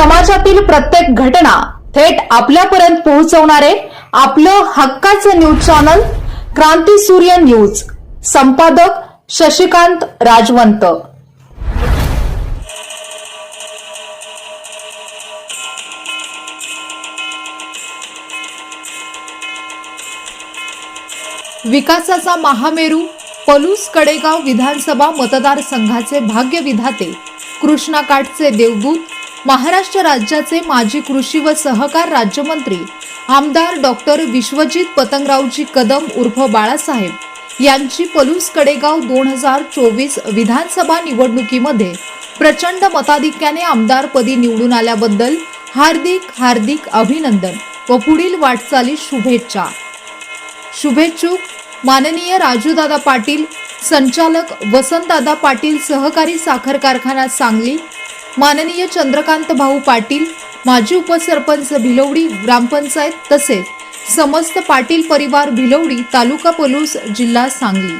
समाजातील प्रत्येक घटना थेट आपल्यापर्यंत पोहोचवणारे आपलं हक्काचं न्यूज चॅनल क्रांती सूर्य न्यूज. संपादक शशिकांत राजवंत. विकासाचा महामेरू पलूस कडेगाव विधानसभा मतदारसंघाचे भाग्य विधाते देवदूत महाराष्ट्र राज्याचे माजी कृषी व सहकार राज्यमंत्री आमदार डॉक्टर विश्वजित पतंगरावजी कदम उर्फ बाळासाहेब यांची पलूस कडेगाव दोन हजार चोवीस विधानसभा निवडणुकीमध्ये प्रचंड मताधिक्याने आमदारपदी निवडून आल्याबद्दल हार्दिक हार्दिक अभिनंदन व पुढील वाटचाली शुभेच्छा. शुभेच्छुक माननीय राजूदादा पाटील संचालक वसंतदादा पाटील सहकारी साखर कारखाना सांगली माननीय चंद्रकांत भाऊ पाटील माजी उपसरपंच भिलवडी ग्रामपंचायत तसेच समस्त पाटील परिवार भिलवडी तालुका पलूस जिल्हा सांगली.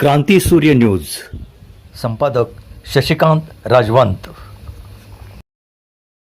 क्रांती सूर्य न्यूज. संपादक शशिकांत राजवंत.